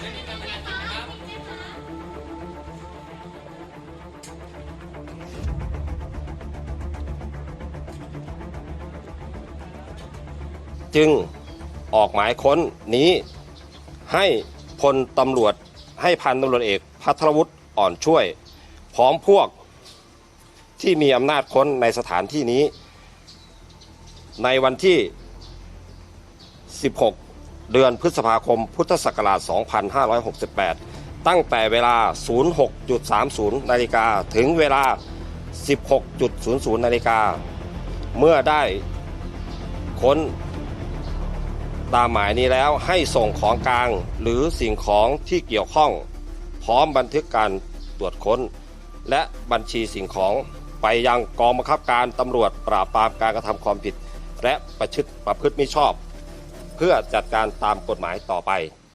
จึงออกหมายค้นนี้ให้พลตำรวจให้พันตำรวจเอกพัทรวุฒิอ่อนช่วย พร้อมพวกที่มีอำนาจค้นในสถานที่นี้ ในวันที่ 16 เดือนพฤษภาคม พุทธศักราช 2568 ตั้งแต่เวลา 06.30 นาฬิกาถึงเวลา 16.00 นาฬิกา เมื่อได้ค้นตามหมายนี้แล้วให้ส่งของกลางหรือสิ่งของที่เกี่ยวข้อง พร้อมบันทึกการตรวจค้น และบัญชีสิ่งของไปยังกองบังคับการตำรวจปราบปรามการกระทำความผิด และประชฤติประพฤติมิชอบ เพื่อจัดการตามกฎหมายต่อไป